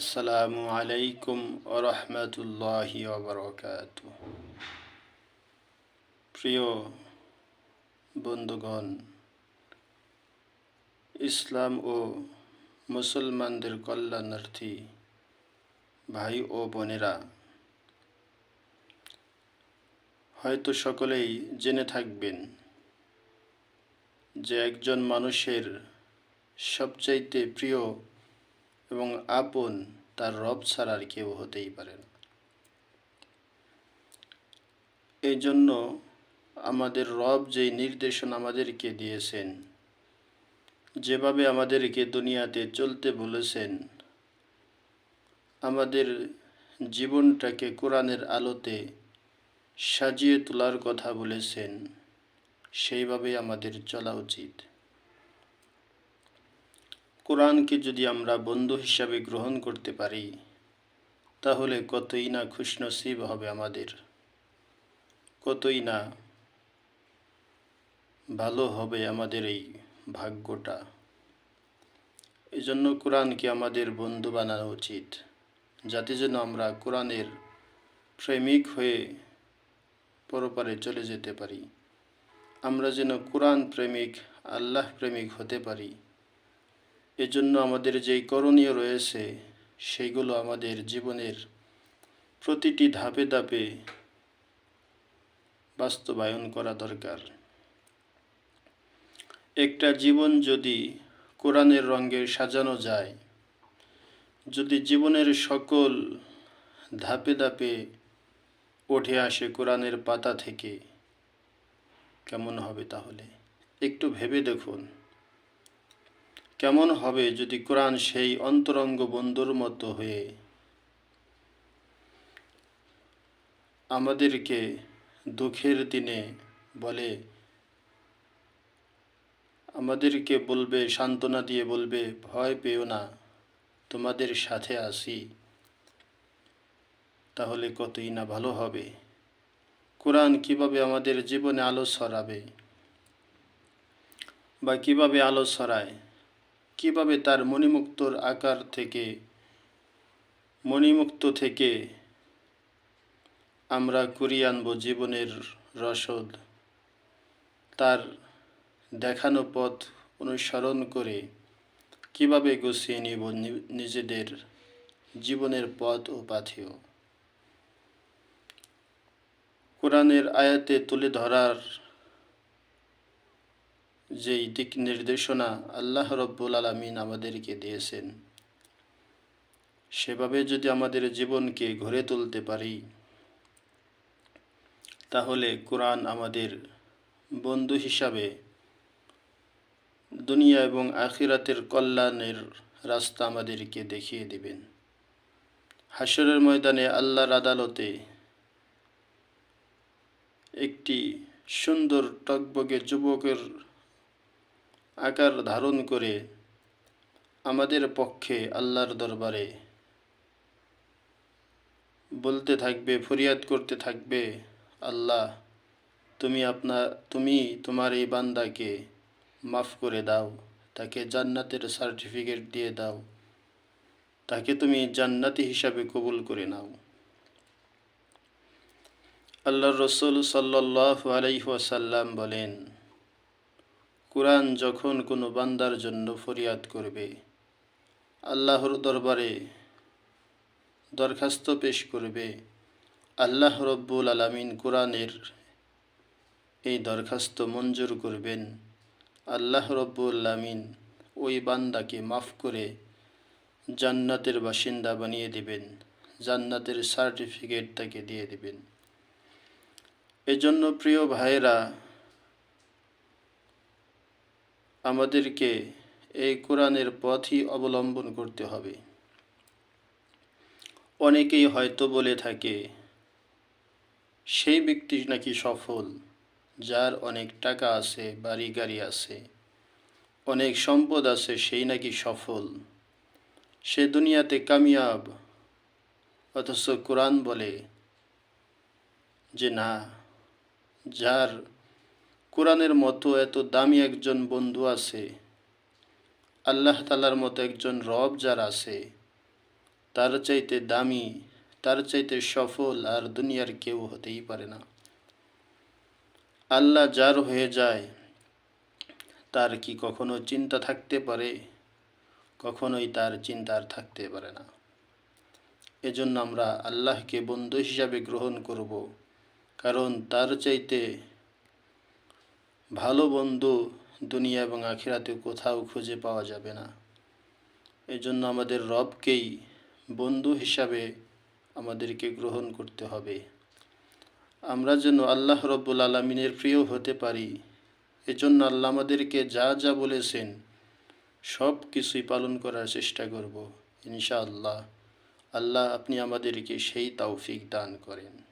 আসসালামু আলাইকুম ওরহমতুল্লাহি ওবরকাত। প্রিয় বন্ধুগণ, ইসলাম ও মুসলমানদের কল্যাণার্থী ভাই ও বোনেরা, হয়তো সকলেই জেনে থাকবেন যে একজন মানুষের সবচাইতে প্রিয় এবং আপন তার রব ছাড়া আর কেউ হতেই পারে না। এই জন্য আমাদের রব যেই নির্দেশন আমাদেরকে দিয়েছেন, যেভাবে আমাদেরকে দুনিয়াতে চলতে বলেছেন, আমাদের জীবনটাকে কোরআনের আলোতে সাজিয়ে তোলার কথা বলেছেন সেইভাবে আমাদের চলা উচিত। কোরআনকে যদি আমরা বন্ধু হিসাবে গ্রহণ করতে পারি, তাহলে কতই না খুশনসিব হবে আমাদের। কতই না ভালো হবে আমাদের এই ভাগ্যটা। এই জন্য কোরআনকে আমাদের বন্ধু বানানো উচিত, যাতে যেন আমরা কোরআনের প্রেমিক হয়ে পরপারে চলে যেতে পারি। আমরা যেন কোরআন প্রেমিক, আল্লাহ প্রেমিক হতে পারি। এজন্য আমাদের যেই করণীয় রয়েছে, সেইগুলো আমাদের জীবনের প্রতিটি ধাপে ধাপে বাস্তবায়ন করা দরকার। একটা জীবন যদি কোরআনের রঙে সাজানো যায়, যদি জীবনের সকল ধাপে ধাপে উঠে আসে কোরআনের পাতা থেকে, কেমন হবে তাহলে? একটু ভেবে দেখুন। কেমন হবে যদি কোরআন সেই অন্তরঙ্গ বন্ধুর মতো হয়ে আমাদেরকে দুঃখের দিনে বলে, আমাদেরকে বলবে, সান্ত্বনা দিয়ে বলবে, ভয় পেও না, তোমাদের সাথে আসি তাহলে কতই না ভালো হবে। কোরআন কীভাবে আমাদের জীবনে আলো ছড়াবে বা কীভাবে আলো ছড়ায়? কীভাবে তার মণিমুক্তর আকার থেকে, মণিমুক্ত থেকে আমরা কুড়িয়ে আনব জীবনের রসদ? তার দেখানো পথ অনুসরণ করে কীভাবে গুছিয়ে নিব নিজেদের জীবনের পথ ও পাথেয়? কোরআনের আয়াতে তুলে ধরার যেই দিক নির্দেশনা আল্লাহ রব্বুল আলমিন আমাদেরকে দিয়েছেন, সেভাবে যদি আমাদের জীবনকে গড়ে তুলতে পারি, তাহলে কোরআন আমাদের বন্ধু হিসাবে দুনিয়া এবং আখিরাতের কল্যাণের রাস্তা আমাদেরকে দেখিয়ে দিবেন। হাসরের ময়দানে আল্লাহর আদালতে একটি সুন্দর টকবগে যুবকের আকার ধারণ করে আমাদের পক্ষে আল্লাহর দরবারে বলতে থাকবে, ফরিয়াদ করতে থাকবে, আল্লাহ, তুমি আপনার তুমি তোমার এই বান্দাকে মাফ করে দাও, তাকে জান্নাতের সার্টিফিকেট দিয়ে দাও, তাকে তুমি জান্নাতি হিসাবে কবুল করে নাও। আল্লাহ রসুল সাল্লাহ আলাইসাল্লাম বলেন কোরআন যখন কোনো বান্দার জন্য ফরিয়াদ করবে, আল্লাহর দরবারে দরখাস্ত পেশ করবে, আল্লাহ রব্বুল আলমিন কোরআনের এই দরখাস্ত মঞ্জুর করবেন, আল্লাহ রব্বুল আলমিন ওই বান্দাকে মাফ করে জান্নাতের বাসিন্দা বানিয়ে দিবেন, জান্নাতের সার্টিফিকেট তাকে দিয়ে দিবেন। এজন্য প্রিয় ভাইয়েরা আমাদেরকে এই কোরআনের পথই অবলম্বন করতে হবে। অনেকেই হয়তো বলে থাকে, সেই ব্যক্তি নাকি সফল, যার অনেক টাকা আছে বাড়ি গাড়ি আছে, অনেক সম্পদ আছে, সেই নাকি সফল। সে দুনিয়াতে কামিয়াব, অথচ কোরআন বলে যে না, যার কোরআনের মতো এত দামি একজন বন্ধু আছে, আল্লাহ তালার মতো একজন রব যার আছে, তার চাইতে দামি, তার চাইতে সফল আর দুনিয়ার কেউ হতেই পারে না। আল্লাহ যার হয়ে যায়, তার কি কখনো চিন্তা থাকতে পারে? কখনোই তার চিন্তা আর থাকতে পারে না। এজন্য আমরা আল্লাহকে বন্ধু হিসাবে গ্রহণ করব, কারণ তার চাইতে ভালো বন্ধু দুনিয়া এবং আখিরাতে কোথাও খুঁজে পাওয়া যাবে না। এজন্য আমাদের রবকেই বন্ধু হিসাবে আমাদেরকে গ্রহণ করতে হবে। আমরা যেন আল্লাহ রব্বুল আলমিনের প্রিয় হতে পারি। এজন্য আল্লাহ আমাদেরকে যা যা বলেছেন সব কিছুই পালন করার চেষ্টা করব। ইনশাআল্লাহ, আল্লাহ আপনি আমাদেরকে সেই তৌফিক দান করেন।